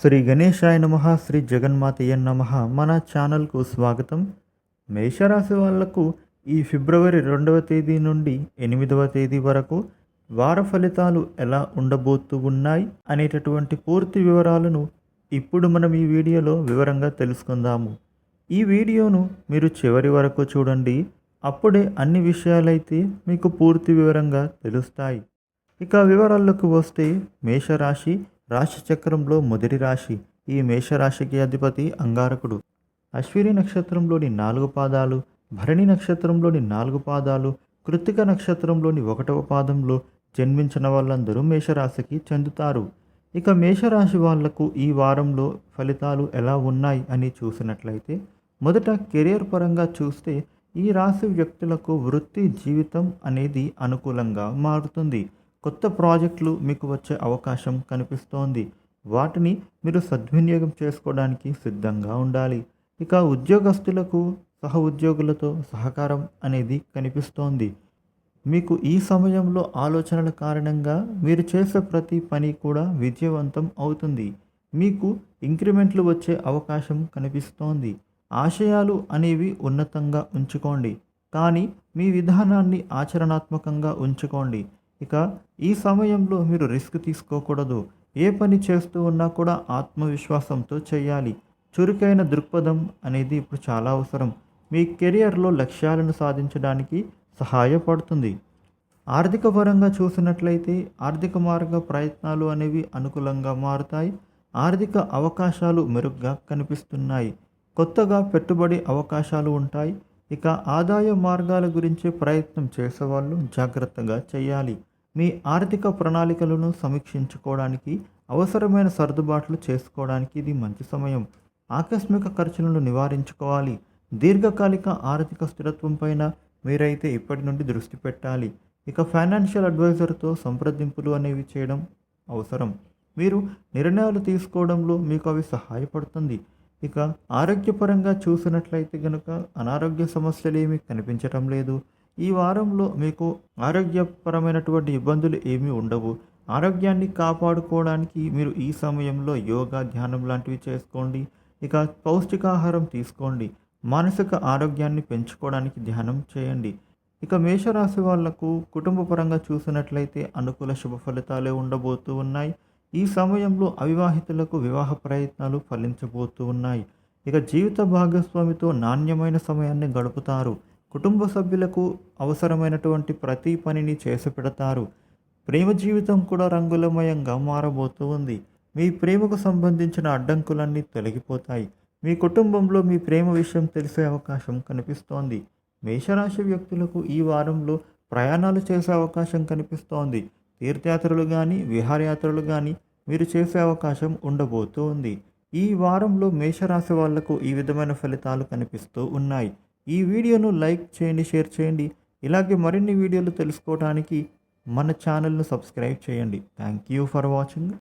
శ్రీ గణేశాయ నమ శ్రీ జగన్మాతయ్య నమ. మన ఛానల్కు స్వాగతం. మేషరాశి వాళ్ళకు ఈ ఫిబ్రవరి రెండవ తేదీ నుండి ఎనిమిదవ తేదీ వరకు వార ఫలితాలు ఎలా ఉండబోతూ ఉన్నాయి అనేటటువంటి పూర్తి వివరాలను ఇప్పుడు మనం ఈ వీడియోలో వివరంగా తెలుసుకుందాము. ఈ వీడియోను మీరు చివరి వరకు చూడండి. అప్పుడే అన్ని విషయాలైతే మీకు పూర్తి వివరంగా తెలుస్తాయి. ఇక వివరాల్లోకి వస్తే మేషరాశి రాశి చక్రంలో మొదటి రాశి ఈ మేషరాశికి అధిపతి అంగారకుడు. అశ్విని నక్షత్రంలోని నాలుగు పాదాలు భరణి నక్షత్రంలోని నాలుగు పాదాలు కృత్తిక నక్షత్రంలోని ఒకటవ పాదంలో జన్మించిన వాళ్ళందరూ మేషరాశికి చెందుతారు. ఇక మేషరాశి వాళ్ళకు ఈ వారంలో ఫలితాలు ఎలా ఉన్నాయి అని చూసినట్లయితే మొదట కెరియర్ పరంగా చూస్తే ఈ రాశి వ్యక్తులకు వృత్తి జీవితం అనేది అనుకూలంగా మారుతుంది. కొత్త ప్రాజెక్టులు మీకు వచ్చే అవకాశం కనిపిస్తోంది. వాటిని మీరు సద్వినియోగం చేసుకోవడానికి సిద్ధంగా ఉండాలి. ఇక ఉద్యోగస్తులకు సహ ఉద్యోగులతో సహకారం అనేది కనిపిస్తోంది. మీకు ఈ సమయంలో ఆలోచనల కారణంగా మీరు చేసే ప్రతి పని కూడా విజయవంతం అవుతుంది. మీకు ఇంక్రిమెంట్లు వచ్చే అవకాశం కనిపిస్తోంది. ఆశయాలు అనేవి ఉన్నతంగా ఉంచుకోండి. కానీ మీ విధానాన్ని ఆచరణాత్మకంగా ఉంచుకోండి. ఇక ఈ సమయంలో మీరు రిస్క్ తీసుకోకూడదు. ఏ పని చేస్తూ ఉన్నా కూడా ఆత్మవిశ్వాసంతో చేయాలి. చురుకైన దృక్పథం అనేది ఇప్పుడు చాలా అవసరం. మీ కెరియర్లో లక్ష్యాలను సాధించడానికి సహాయపడుతుంది. ఆర్థిక పరంగా చూసినట్లయితే ఆర్థిక మార్గ ప్రయత్నాలు అనేవి అనుకూలంగా మారుతాయి. ఆర్థిక అవకాశాలు మెరుగ్గా కనిపిస్తున్నాయి. కొత్తగా పెట్టుబడి అవకాశాలు ఉంటాయి. ఇక ఆదాయ మార్గాల గురించి ప్రయత్నం చేసేవాళ్ళు జాగ్రత్తగా చేయాలి. మీ ఆర్థిక ప్రణాళికలను సమీక్షించుకోవడానికి అవసరమైన సర్దుబాట్లు చేసుకోవడానికి ఇది మంచి సమయం. ఆకస్మిక ఖర్చులను నివారించుకోవాలి. దీర్ఘకాలిక ఆర్థిక స్థిరత్వం పైన మీరైతే ఇప్పటి నుండి దృష్టి పెట్టాలి. ఇక ఫైనాన్షియల్ అడ్వైజర్తో సంప్రదింపులు అనేవి చేయడం అవసరం. మీరు నిర్ణయాలు తీసుకోవడంలో మీకు అవి సహాయపడుతుంది. ఇక ఆరోగ్యపరంగా చూసినట్లయితే కనుక అనారోగ్య సమస్యలు ఏమీ కనిపించటం లేదు. ఈ వారంలో మీకు ఆరోగ్యపరమైనటువంటి ఇబ్బందులు ఏమీ ఉండవు. ఆరోగ్యాన్ని కాపాడుకోవడానికి మీరు ఈ సమయంలో యోగా ధ్యానం లాంటివి చేసుకోండి. ఇక పౌష్టికాహారం తీసుకోండి. మానసిక ఆరోగ్యాన్ని పెంచుకోవడానికి ధ్యానం చేయండి. ఇక మేషరాశి వాళ్ళకు కుటుంబ పరంగా చూసినట్లయితే అనుకూల శుభ ఫలితాలే ఉండబోతూ ఉన్నాయి. ఈ సమయంలో అవివాహితులకు వివాహ ప్రయత్నాలు ఫలించబోతూ ఉన్నాయి. ఇక జీవిత భాగస్వామితో నాణ్యమైన సమయాన్ని గడుపుతారు. కుటుంబ సభ్యులకు అవసరమైనటువంటి ప్రతి పనిని చేసి పెడతారు. ప్రేమ జీవితం కూడా రంగులమయంగా మారబోతూ ఉంది. మీ ప్రేమకు సంబంధించిన అడ్డంకులన్నీ తొలగిపోతాయి. మీ కుటుంబంలో మీ ప్రేమ విషయం తెలిసే అవకాశం కనిపిస్తోంది. మేషరాశి వ్యక్తులకు ఈ వారంలో ప్రయాణాలు చేసే అవకాశం కనిపిస్తోంది. తీర్థయాత్రలు కానీ విహారయాత్రలు కానీ మీరు చేసే అవకాశం ఉండబోతూ ఉంది ఈ వారంలో మేషరాశి వాళ్ళకు ఈ విధమైన ఫలితాలు కనిపిస్తూ ఉన్నాయి. ఈ వీడియోను లైక్ చేయండి షేర్ చేయండి. ఇలాగే మరిన్ని వీడియోలు తెలుసుకోవడానికి మన ఛానల్ను సబ్స్క్రైబ్ చేయండి. Thank you for watching.